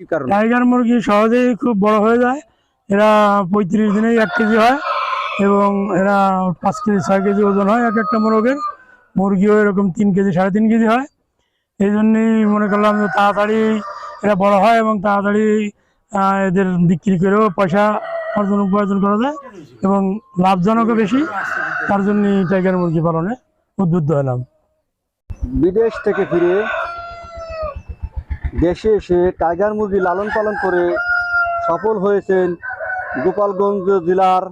Tiger মুরগি সহজেই খুব বড় হয়ে যায়। এরা পঁয়ত্রিশ দিনেই এক কেজি হয় এবং এরা পাঁচ কেজি ছয় কেজি ওজন হয় এক একটা মোরগের। মুরগিও এরকম তিন কেজি সাড়ে তিন কেজি হয়। এই জন্যই মনে করলাম যে তাড়াতাড়ি এরা বড় হয় এবং তাড়াতাড়ি এদের বিক্রি করেও পয়সা অর্জন উপার্জন করা যায় এবং লাভজনকও বেশি। তার জন্যই টাইগার মুরগি পালনে উদ্বুদ্ধ হলাম। বিদেশ থেকে ফিরে দেশে এসে টাইগার মুরগি লালন পালন করে সফল হয়েছেন গোপালগঞ্জ জেলার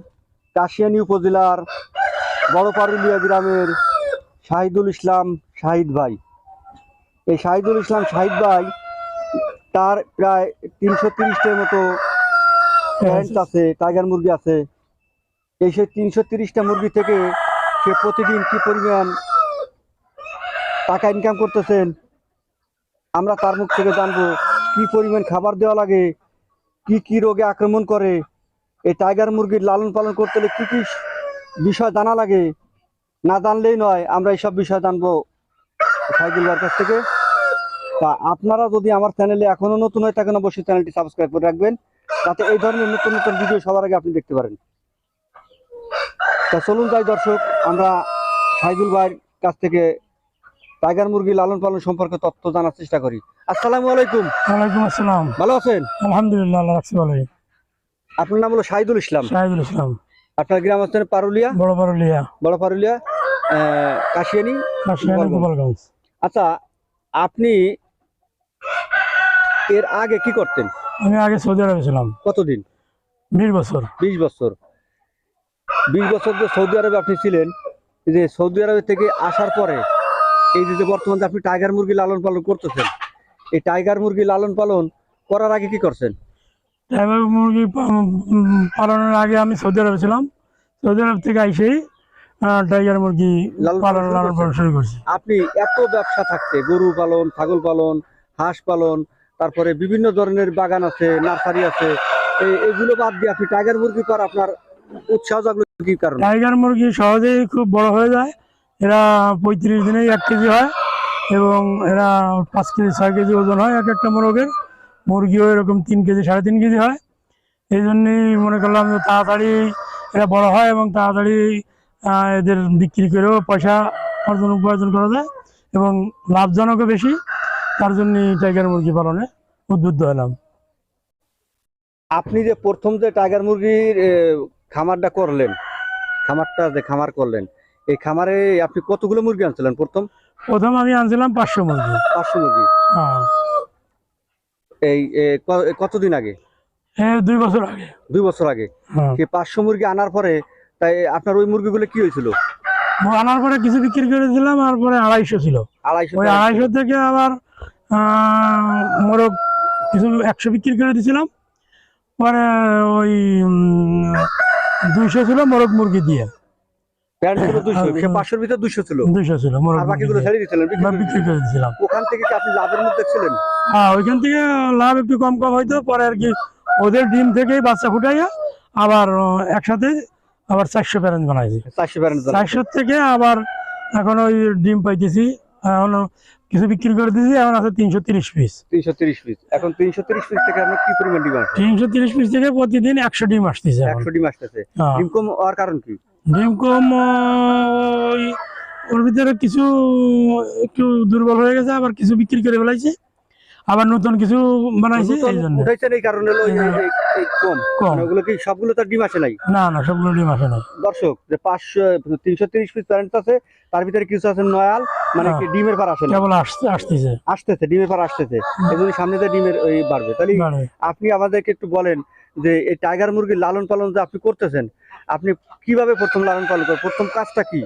কাশিয়ানী উপজেলার বড়পারুলিয়া গ্রামের শাহিদুল ইসলাম শাহিদ ভাই। এই শাহিদুল ইসলাম শাহিদ ভাই তার প্রায় তিনশো তিরিশটার মতো প্যারেন্টস আছে টাইগার মুরগি আছে। এই সেই তিনশো তিরিশটা মুরগি থেকে সে প্রতিদিন কি পরিমাণ টাকা ইনকাম করতেছেন আমরা তার মুখ থেকে জানব কি পরিমাণ খাবার দেওয়া লাগে, কি কি রোগে আক্রমণ করে, এই টাইগার মুরগির লালন পালন করতে হলে কী কী বিষয় জানা লাগে, না জানলেই নয়, আমরা এইসব বিষয় জানব। সাইদুল ভাইয়ের কাছ থেকে। তা আপনারা যদি আমার চ্যানেলে এখনও নতুন হয়ে থাকেন, অবশ্যই চ্যানেলটি সাবস্ক্রাইব করে রাখবেন, যাতে এই ধরনের নতুন নতুন ভিডিও সবার আগে আপনি দেখতে পারেন। তা চলুন যাই দর্শক, আমরা সাইদুল ভাইয়ের কাছ থেকে টাইগার মুরগি লালন পালন সম্পর্কে তথ্য জানার চেষ্টা করি। আসসালামু আলাইকুম। ওয়ালাইকুম আসসালাম। ভালো আছেন? আলহামদুলিল্লাহ আল্লাহ রাখছি ভালোই। আপনার নাম হলো শাহিদুল ইসলাম। শাহিদুল ইসলাম। আপনার গ্রাম হচ্ছেন পারুলিয়া। বড় বড় লিয়া বড় পারুলিয়া কাশিয়ানি কাশিয়ানি গোপালগঞ্জ। আচ্ছা আপনি এর আগে কি করতেন? আমি আগে সৌদি আরবে ছিলাম। কতদিন? বিশ বছর। বিশ বছর। বিশ বছর যে সৌদি আরবে আপনি ছিলেন যে সৌদি আরবে থেকে আসার পরে এই যে বর্তমানে আপনি টাইগার মুরগি লালন পালন করতেছেন এই টাইগার মুরগি লালন পালন করার আগে কি করছেন? টাইগার মুরগি পালনের আগে আমি সৌদি আরবে ছিলাম। সৌদি আরব থেকে আইসেই টাইগার মুরগি পালন লালন পালন শুরু করছি। আপনি এত ব্যবসা থাকতে গরু পালন ছাগল পালন হাঁস পালন তারপরে বিভিন্ন ধরনের বাগান আছে নার্সারি আছে এই- এগুলো বাদ দিয়ে আপনি টাইগার মুরগি কর আপনার উৎসাহ জাগলো কি কারণ? টাইগার মুরগি সহজেই খুব বড় হয়ে যায়। এরা পঁয়ত্রিশ দিনেই এক কেজি হয় এবং এরা পাঁচ কেজি, ছয় কেজি ওজন হয় এক একটা মোরগের। মুরগিও এরকম তিন কেজি, সাড়ে তিন কেজি হয়। এই জন্যই মনে করলাম যে তাড়াতাড়ি এরা বড় হয় এবং তাড়াতাড়ি এদের বিক্রি করেও পয়সা অর্জন, উপার্জন করা যায় এবং লাভজনকও বেশি। তার জন্যই টাইগার মুরগি পালনে উদ্বুদ্ধ হলাম। আপনি যে প্রথম যে টাইগার মুরগির খামারটা করলেন, খামারটা যে খামার করলেন এই খামারে আপনি কতগুলো মুরগি আনছিলেন প্রথম? প্রথম আমি আনছিলাম পাঁচশো মুরগি। পাঁচশো মুরগি। হ্যাঁ। এই কতদিন আগে? হ্যাঁ দুই বছর আগে। দুই বছর আগে। হ্যাঁ। সেই পাঁচশো মুরগি আনার পরে তাই আপনার ওই মুরগিগুলো কি হয়েছিল? আনার পরে কিছু বিক্রি করে দিলাম আর পরে আড়াইশো ছিল। আড়াইশো ওই আড়াইশো থেকে আবার মোরগ কিছু একশো বিক্রি করে দিয়েছিলাম। পরে ওই দুইশো ছিল মোরগ মুরগি দিয়ে। প্যান্ট ছিল দুইশো আর- সে পাঁচশোর ভিতরে দুইশো ছিল। দুইশো ছিল আর বাকিগুলো ছেড়ে দিয়েছিলেন বিক্রি করে দিয়েছিলাম ওখান থেকে কি আপনি লাভের মধ্যে ছিলেন হ্যাঁ ওইখান থেকে লাভ একটু কম কম হইতো পরে আর কি ওদের ডিম থেকেই বাচ্চা ফুটাইয়া আবার একসাথে আবার চারশো প্যারেন্ট বানাইছি। চারশো প্যারেন্ট চারশো থেকে আবার এখন ওই ডিম পাইতেছি এখন কিছু বিক্রি করে দিয়েছি এখন আছে তিনশো তিরিশ পিস। তিনশো তিরিশ পিস। এখন তিনশো তিরিশ পিস থেকে আপনার কি পরিমাণ ডিম আসছে? তিনশো তিরিশ পিস থেকে প্রতিদিন একশো ডিম আসতেছে একশো ডিম আসতেছে। হ্যাঁ। ডিম কম হওয়ার কারণ কি? ওর ভিতরে কিছু একটু দুর্বল হয়ে গেছে আবার কিছু বিক্রি করে ফেলাইছে আবার নতুন কিছু বানাইছে এই জন্য। উঠাইছেন এই কারণে হলো এই- এই- এই কম। কম। মানে ওগুলো কি সবগুলো তার ডিম আসে নাই? না না সবগুলো ডিম আসে না দর্শক যে পাঁচশো তিনশো তিরিশ পিস প্যারেন্ট আছে তার ভিতরে কিছু আছে নয়াল মানে কি হ্যাঁ। ডিমের পার আসে কেবল আসতে আসতেছে। আসতেছে ডিমের পার আসতেছে। এই জন্য সামনে দিয়ে ডিমের ওই বাড়বে। তাহলে। আপনি আমাদেরকে একটু বলেন যে এই টাইগার মুরগির লালন পালন যে আপনি করতেছেন আপনি কীভাবে প্রথম লালন পালন করেন? প্রথম কাজটা কি?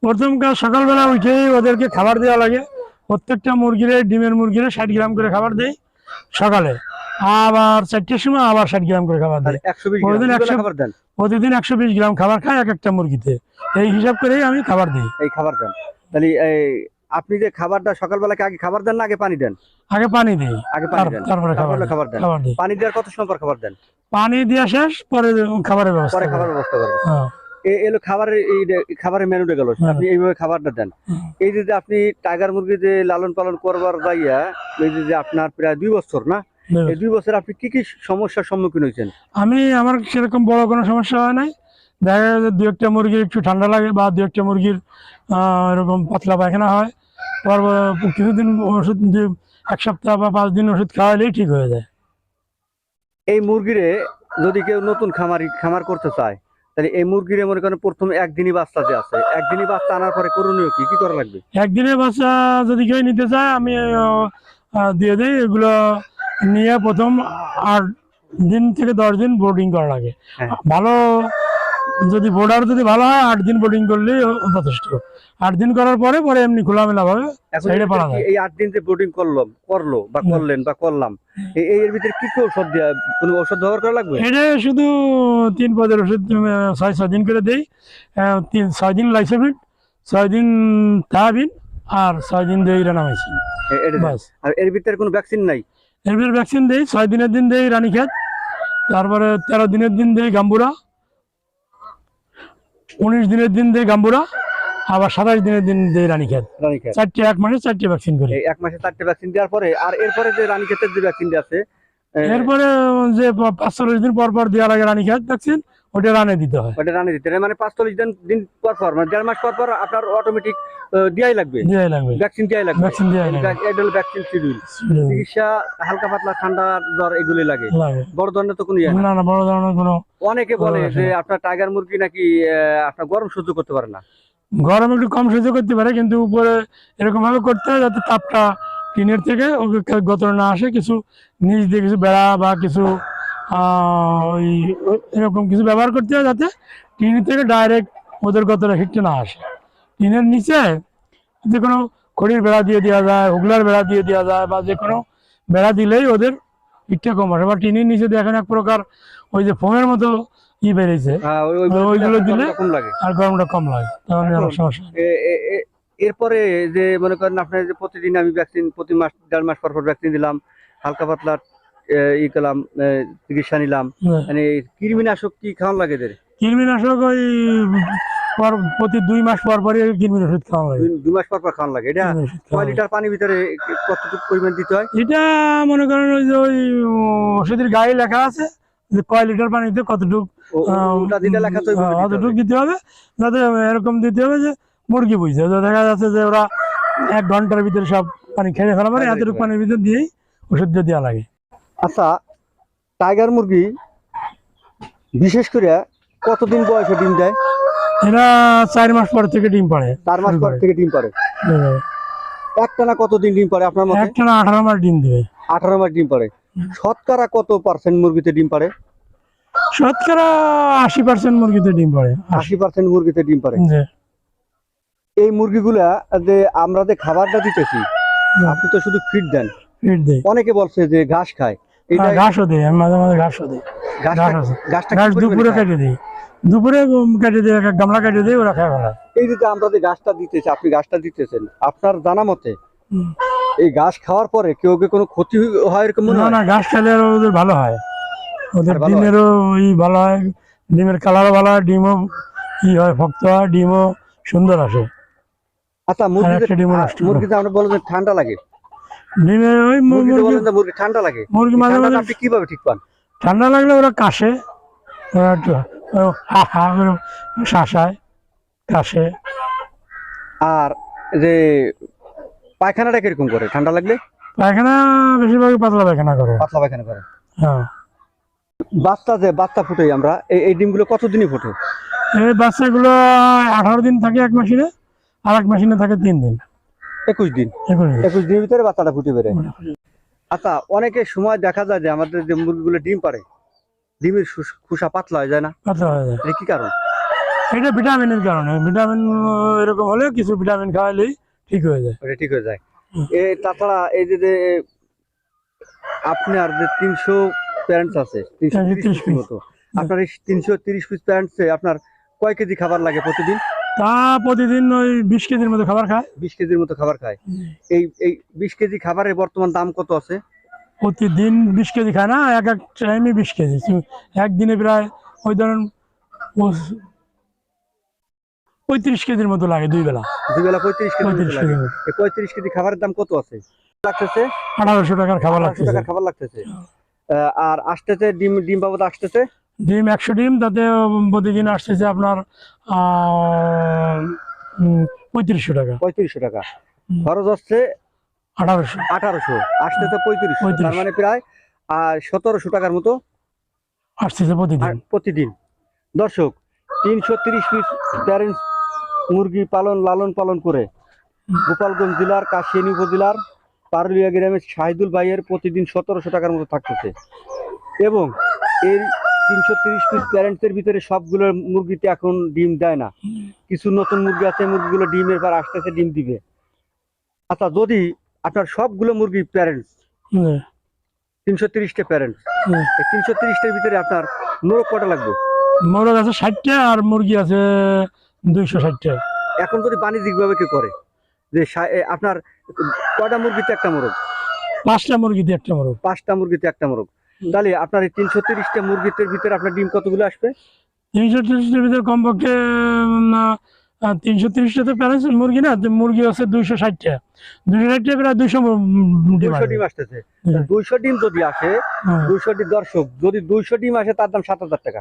প্রথম কাজ সকালবেলা উঠেই ওদেরকে খাবার দেওয়া লাগে। প্রত্যেকটা মুরগিরে ডিমের মুরগিরে ষাট গ্রাম করে খাবার দেয় সকালে। আবার চারটের সময় আবার ষাট গ্রাম করে খাবার দেয়। প্রতিদিন গ্রাম একশো- খাবার দেন? প্রতিদিন একশো বিশ গ্রাম খাবার খায় এক একটা মুরগিতে। এই হিসাব করেই আমি খাবার দিই। এই খাবার দেন। তাহলে এই আপনি যে খাবারটা সকালবেলা কি আগে খাবার দেন না আগে পানি দেন? আগে পানি দিই। আগে পানি দেন। তারপরে খাবার দেন। পানি দেওয়ার কত সময় পর খাবার দেন? পানি দেওয়া শেষ পরে খাবারের ব্যবস্থা পরে করি। খাবার ব্যবস্থা করেন। হ্যাঁ, এলো খাবারের এই খাবারের মেনুটা গেল। হ্যাঁ। আপনি এইভাবে খাবারটা দেন। এই যে আপনি টাইগার মুরগি যে লালন পালন করবার যাইয়া এই যে আপনার প্রায় দুই বছর না? এই দুই বছর আপনি কি কি সমস্যার সম্মুখীন হয়েছেন? আমি আমার সেরকম বড় কোনো সমস্যা হয় নাই। দেখা যায় যে দু একটা মুরগির একটু ঠান্ডা লাগে বা দু একটা মুরগির এরকম পাতলা পায়খানা হয়। তারপর কিছুদিন ওষুধ যে এক সপ্তাহ বা পাঁচ দিন ওষুধ খাওয়ালেই ঠিক হয়ে যায়। এই মুরগিরে যদি কেউ নতুন খামারি খামার করতে চায় তাহলে এই মুরগিরে মনে করেন প্রথম একদিনই বাচ্চা যে আছে। একদিনই বাচ্চা আনার পরে করণীয় কি? কি করা লাগবে? একদিনের বাচ্চা যদি কেউ নিতে চায় আমি দিয়ে দিই। এগুলো নিয়ে প্রথম আট দিন থেকে দশ দিন বোর্ডিং করা লাগে। হ্যাঁ। ভালো যদি বোর্ডার যদি ভালো হয় আট দিন বোর্ডিং করলেই যথেষ্ট। আট দিন করার পরে পরে এমনি খোলামেলা ভাবে পালা যায়। এই আট দিন যে বোর্ডিং করলাম করল বা। করলেন বা করলাম এর ভিতরে কি কি ঔষধ দেওয়া কোনো ঔষধ ব্যবহার করা লাগবে? এটা শুধু তিন পদের ওষুধ ছয় ছয় দিন করে দেই। তিন ছয় দিন লাইসোফিট ছয় দিন থাবিন আর ছয় দিন দেই রানামাইসিন আর এর ভিতরে কোনো ভ্যাকসিন নাই? এরপর ভ্যাকসিন দেই ছয় দিনের দিন দেই রানীক্ষেত তারপরে তেরো দিনের দিন দেই গাম্বুরা উনিশ দিনের দিন দেয় গাম্বুরা আবার সাতাশ দিনের দিন দেয় রানীক্ষেত। চারটে এক মাসে চারটে ভ্যাকসিন করে। এক মাসে চারটে ভ্যাকসিন দেওয়ার পরে আর এরপরে যে রানীক্ষেতের যে ভ্যাকসিন আছে এরপরে যে পাঁচ চল্লিশ দিন পর পর দেওয়া লাগে রানীক্ষেত ভ্যাকসিন ওটা রানে দিতে হয়। ওটা রানী দিতে হয়। মানে পাঁচচল্লিশ দিন দিন পর পর মানে দেড় মাস পর পর আপনার অটোমেটিক দিয়াই লাগবে। দেওয়াই লাগবে। ভ্যাকসিন দিয়াই লাগবে। ভ্যাকসিন দেওয়াই লাগবে। এটা হলো ভ্যাকসিন শিডিউল চিকিৎসা হালকা পাতলা ঠান্ডা জ্বর এগুলি লাগে। বড় ধরনের তো কোনো ইয়ে না। না বড় ধরনের কোনো অনেকে বলে হ্যাঁ, যে। আপনার টাইগার মুরগি নাকি আপনার গরম সহ্য করতে পারে না। গরম একটু কম সহ্য করতে পারে কিন্তু উপরে এরকম ভাবে করতে হয় যাতে তাপটা টিনের থেকে গতরে না আসে কিছু নিচ দিয়ে কিছু বেড়া বা কিছু ওই এরকম কিছু ব্যবহার করতে হয় যাতে টিনের থেকে ডাইরেক্ট ওদের গতরে হিটটা না আসে। টিনের নিচে যে কোনো খড়ির বেড়া দিয়ে দেওয়া যায় হুগলার বেড়া দিয়ে দেওয়া যায় বা যে কোনো বেড়া দিলেই ওদের হিটটা কম আসে। বা টিনের নিচে দেখেন এক প্রকার ওই যে ফোমের মতো ই বেরিয়েছে। আহ, ওইগুলো দিলে আর গরমটা কম লাগে। অনেক সমস্যা হয়। এরপরে যে মনে করেন আপনার যে প্রতিদিন আমি ভ্যাকসিন প্রতি মাস দেড় মাস পর পর ভ্যাকসিন দিলাম হালকা পাতলা ই করলাম চিকিৎসা নিলাম। হ্যাঁ। মানে কৃমিনাশক কি খাওয়ান লাগে এদের? কৃমিনাশক ওই প্রতি দুই মাস পর পরই কৃমির ওষুধ খাওয়া লাগে। দুই- মাস পর পর খাওয়ান লাগে। এটা খাওয়া কয় লিটার পানির ভিতরে কতটুকু পরিমাণ দিতে হয়? এটা মনে করেন ওই যে ওই ওষুধের গায়ে লেখা আছে যে কয় লিটার পানিতে কতটুক কতটুক। দিতে হবে। যাতে এরকম দিতে হবে যে মুরগি বুঝছে। দেখা যাচ্ছে যে ওরা এক ঘণ্টার ভিতরে সব পানি খেয়ে ফেলা পারে খাই এতটুকু পানির ভিতর দিয়েই ওষুধ দেওয়া লাগে। আচ্ছা টাইগার মুরগি বিশেষ করে কতদিন বয়সে ডিম দেয়? এরা চার মাস পর থেকে ডিম পাড়ে। চার মাস পর থেকে ডিম পারে একটানা কতদিন ডিম পারে আপনার মতে? একটা না আঠারো মাস ডিম দেবে। আঠারো মাস ডিম পারে শতকরা কত পার্সেন্ট মুরগিতে ডিম পারে শতকরা আশি পার্সেন্ট মুরগিতে ডিম পাড়ে। আশি পার্সেন্ট মুরগিতে ডিম পারে এই মুরগিগুলা যে আমরা যে খাবারটা দিতেছি আপনি তো শুধু ফিড দেন। অনেকে বলছে যে ঘাস খায়। হ্যাঁ, ঘাসও দেয় আমি মাঝে মাঝে ঘাসও দিই। ঘাসটা ঘাস আছে। ঘাস দুপুরে কেটে দিই। দুপুরে কেটে দিই গামলা কেটে দিই ওরা খায় এই যে আমরা যে দিতেছি আপনি ঘাসটা দিতেছেন আপনার জানা মতে এই ঘাস খাওয়ার পরে কেউ কেউ কোনো ক্ষতি হয় এরকম না না ঘাস খেলে ওদের ভালো হয়। ওদের? ডিমেরও ই ভালো হয় ডিমের কালার ভালো হয় ডিমও ই হয় ভক্ত হয় ডিমও সুন্দর আসে। আচ্ছা মুরগি মুরগিতে আমরা বলেন যে ঠান্ডা লাগে। ডিমের ওই মুরগি ঠান্ডা লাগে। মুরগি এই মাঝে মাঝে আপনি কীভাবে ঠিক পান? ঠান্ডা লাগলে ওরা কাশে। ওরা একটু হা হা করে শাসায় কাশে। আর যে পায়খানাটা কীরকম করে? ঠান্ডা লাগলে? পায়খানা বেশিরভাগ পাতলা পায়খানা করে। পাতলা পায়খানা করে। হ্যাঁ। বাচ্চা যে বাচ্চা ফুটে আমরা এই এই ডিমগুলো কতদিনই ফুটে? এই বাচ্চাগুলো আঠারো দিন থাকে এক মেশিনে আর এক মেশিনে থাকে তিন দিন। একুশ দিন। একুশ দিন। দিনের ভিতরে বাচ্চাটা ফুটে বেড়ে। আচ্ছা অনেকে সময় দেখা যায় যে আমাদের যে মুরগিগুলো ডিম পারে ডিমের খোসা পাতলা হয়ে যায় না? পাতলা হয়ে যায়। কি কারণ? এটা ভিটামিনের কারণে। ভিটামিন এরকম হলে কিছু ভিটামিন খাওয়ালেই ঠিক হয়ে যায়। ওটা ঠিক হয়ে যায়। এ তাছাড়া এই যে আপনার যে তিনশো প্যারেন্টস আছে তিনশো তিরিশ 30 পিসের মতো আপনার এই তিনশো তিরিশ পিস প্যারেন্টসে আপনার কয় কেজি খাবার লাগে প্রতিদিন? তা প্রতিদিন ওই বিশ কেজির মতো খাবার খায়। বিশ কেজির মতো খাবার খায়। এই এই বিশ কেজি খাবারের বর্তমান দাম কত আছে? প্রতিদিন বিশ কেজি খায় না এক এক টাইমে বিশ কেজি। একদিনে প্রায় ওই ধরেন পঁয়ত্রিশ কেজির মতো লাগে দুই বেলা। দুই বেলা পঁয়ত্রিশ কেজি পঁয়ত্রিশ কেজি। পঁয়ত্রিশ কেজি খাবারের দাম কত আছে? লাগতেছে? আঠারোশো টাকার খাবার লাগতেছে। খাবার লাগতেছে। আর আসতেছে ডিম ডিম বাবদ আসতেছে? ডিম একশো ডিম তাতে প্রতিদিন আসতেছে আপনার পঁয়ত্রিশশো টাকা। পঁয়ত্রিশশো টাকা। খরচ হচ্ছে আঠারোশো। আঠারোশো। আসতেছে পঁয়ত্রিশশো। তার 3500 মানে প্রায় আর সতেরোশো টাকার মতো আসতেছে প্রতিদিন। প্রতিদিন। দর্শক তিনশো তিরিশ পিস প্যারেন্টস মুরগি পালন লালন পালন করে গোপালগঞ্জ জেলার কাশিয়ানী উপজেলার পারুলিয়া গ্রামের শাহিদুল ভাইয়ের প্রতিদিন সতেরোশো টাকার মতো থাকতেছে। এবং এই তিনশো তিরিশ পিস প্যারেন্টসের ভিতরে সবগুলো মুরগিতে এখন ডিম দেয় না। কিছু নতুন মুরগি আছে মুরগিগুলো ডিমের পর আস্তে আস্তে ডিম দিবে। আচ্ছা যদি আপনার সবগুলো মুরগি প্যারেন্টস তিনশো তিরিশটা প্যারেন্টস। তিনশো তিরিশটার ভিতরে আপনার মোরগ কটা লাগবে? মোরগ আছে ষাটটা আর মুরগি আছে দুইশো ষাটটা। এখন যদি বাণিজ্যিকভাবে কেউ করে যে আপনার কয়টা মুরগিতে একটা মোরগ? পাঁচটা মুরগিতে একটা মোরগ। পাঁচটা মুরগিতে একটা মোরগ। তাহলে আপনার এই তিনশো তিরিশটা মুরগিতে ভিতরে আপনার ডিম কতগুলো আসবে? তিনশো তিরিশটার ভিতরে কমপক্ষে তিনশো তিরিশটাতে প্যারেন্টস মুরগি না মুরগি আছে দুইশো ষাটটা। দুইশো ষাটটা প্রায় দুইশো ডিম দুইশো ডিম আসতেছে। দুইশো ডিম যদি আসে হ্যাঁ, দুইশো ডিম দর্শক যদি দুইশো ডিম আসে তার দাম সাত হাজার টাকা।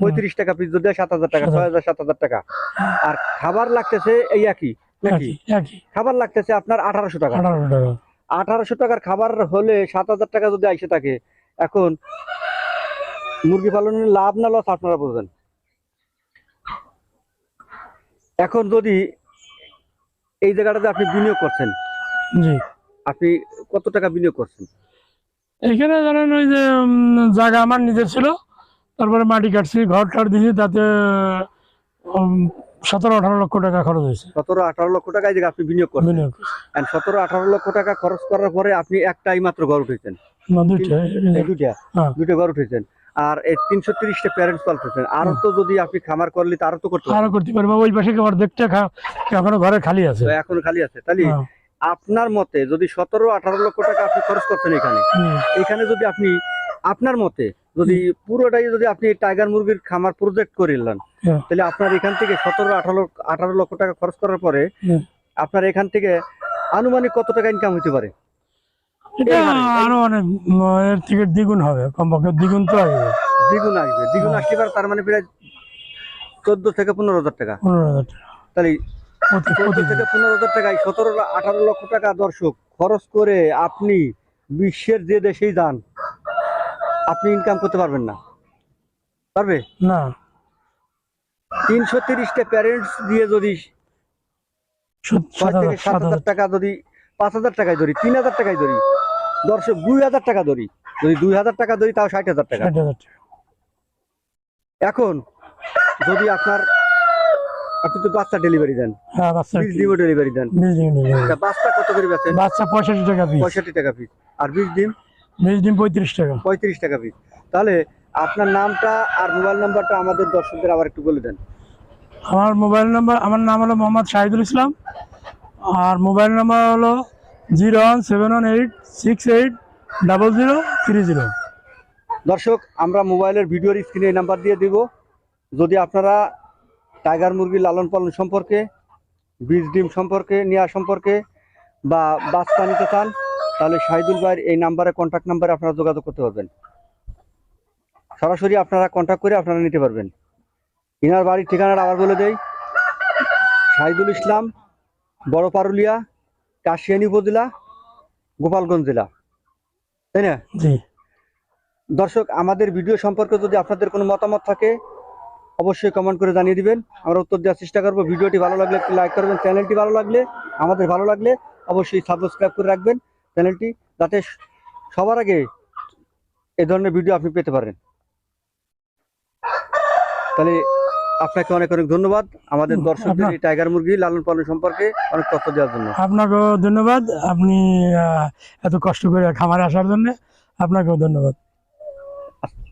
পঁয়ত্রিশ টাকা পিস যদি সাত হাজার টাকা ছয় হাজার সাত হাজার টাকা। আর খাবার লাগতেছে এই একই নাকি? খাবার লাগতেছে আপনার আঠারোশো টাকা। আঠারোশো টাকার খাবার হলে সাত হাজার টাকা যদি আইসে থাকে এখন মুরগি পালনের লাভ না লস আপনারা বলবেন এখন যদি এই জায়গাটাতে আপনি বিনিয়োগ করছেন জি। আপনি কত টাকা বিনিয়োগ করছেন? এখানে ধরেন ওই যে জায়গা আমার নিজের ছিল তারপরে মাটি কাটছি ঘর টার দিয়েছি তাতে সতেরো আঠারো লক্ষ টাকা খরচ হয়েছে। সতেরো আঠারো লক্ষ টাকা আপনি বিনিয়োগ করছেন। বিনিয়োগ। সতেরো আঠারো লক্ষ টাকা খরচ করার পরে আপনি একটাই মাত্র ঘর উঠেছেন। দুইটা। হ্যাঁ। দুইটা ঘর উঠেছেন। আর এই তিনশো তিরিশটা প্যারেন্টস পালতেছেন। আরও তো যদি আপনি খামার করলে তারও তো করতে আরও করতে পারব। ওই পাশে অর্ধেকটা এখনও ঘরে খালি আছে? এখন খালি আছে। তাহলে হ্যাঁ, আপনার মতে যদি সতেরো আঠারো লক্ষ টাকা আপনি খরচ করছেন এখানে এখানে যদি আপনি আপনার মতে যদি পুরোটাই যদি আপনি টাইগার মুরগির খামার প্রজেক্ট করিলেন হ্যাঁ। তাহলে আপনার এখান থেকে সতেরো আঠারো আঠারো লক্ষ টাকা খরচ করার পরে আপনার এখান থেকে আনুমানিক কত টাকা ইনকাম হতে পারে? এর থেকে দ্বিগুণ হবে কমপক্ষে দ্বিগুণ তো আসবে। দ্বিগুণ আসবে দ্বিগুণ হ্যাঁ। আসতে পারে তার মানে প্রায় চোদ্দ থেকে পনেরো হাজার টাকা। পনেরো হাজার টাকা। তাহলে চোদ্দ থেকে পনেরো হাজার টাকায় সতেরো আঠারো লক্ষ টাকা দর্শক খরচ করে আপনি বিশ্বের যে দেশেই যান আপনি ইনকাম করতে পারবেন না। পারবে? না। তিনশো তিরিশটা প্যারেন্টস দিয়ে যদি সাত- ছয় থেকে হাজার সাত টাকা যদি পাঁচ হাজার টাকায় ধরি তিন হাজার টাকায় ধরি দর্শক দুই হাজার টাকা ধরি যদি দুই হাজার টাকা ধরি তাও ষাট হাজার টাকা। এখন যদি আপনার আপনি তো বাচ্চা ডেলিভারি দেন। হ্যাঁ বাচ্চা বীজ ডিমও ডেলিভারি দেন। বিশ delivery। তা বাচ্চা কত করে বেচেন? বাচ্চা পঁয়ষট্টি টাকা পিস। পঁয়ষট্টি টাকা পিস। আর বীজ ডিম বিশ ডিম পঁয়ত্রিশ টাকা। পঁয়ত্রিশ টাকা পিস তাহলে আপনার নামটা আর মোবাইল নাম্বারটা আমাদের দর্শকদের আবার একটু বলে দেন। আমার মোবাইল নাম্বার আমার নাম হলো মোহাম্মদ শাহিদুল ইসলাম। আর মোবাইল নাম্বার হলো zero one seven one eight six eight double zero three zero. দর্শক আমরা মোবাইলের ভিডিওর স্ক্রিনে এই নাম্বার দিয়ে দিব। যদি আপনারা টাইগার মুরগি লালন পালন সম্পর্কে বীজ ডিম সম্পর্কে নেওয়া সম্পর্কে বা বাচ্চা নিতে চান তাহলে শাহিদুল ভাইয়ের এই নাম্বারে কন্ট্যাক্ট নাম্বারে আপনারা যোগাযোগ করতে পারবেন। সরাসরি আপনারা কন্ট্যাক্ট করে আপনারা নিতে পারবেন। ইনার বাড়ির ঠিকানাটা আবার বলে দেই। শাহিদুল ইসলাম বড় পারুলিয়া কাশিয়ানী উপজেলা গোপালগঞ্জ জেলা। তাই না? জি। দর্শক আমাদের ভিডিও সম্পর্কে যদি আপনাদের কোনো মতামত থাকে অবশ্যই কমেন্ট করে জানিয়ে দিবেন। আমরা উত্তর দেওয়ার চেষ্টা করব। ভিডিওটি ভালো লাগলে একটি লাইক করবেন। চ্যানেলটি ভালো লাগলে আমাদের ভালো লাগলে অবশ্যই সাবস্ক্রাইব করে রাখবেন। চ্যানেলটি যাতে সবার আগে এ ধরনের ভিডিও আপনি পেতে পারেন। তাহলে আপনাকে অনেক অনেক ধন্যবাদ। আমাদের দর্শকদের এই টাইগার মুরগি লালন পালন সম্পর্কে অনেক তথ্য দেওয়ার জন্য। আপনাকেও ধন্যবাদ। আপনি এত কষ্ট করে খামারে আসার জন্য আপনাকেও ধন্যবাদ।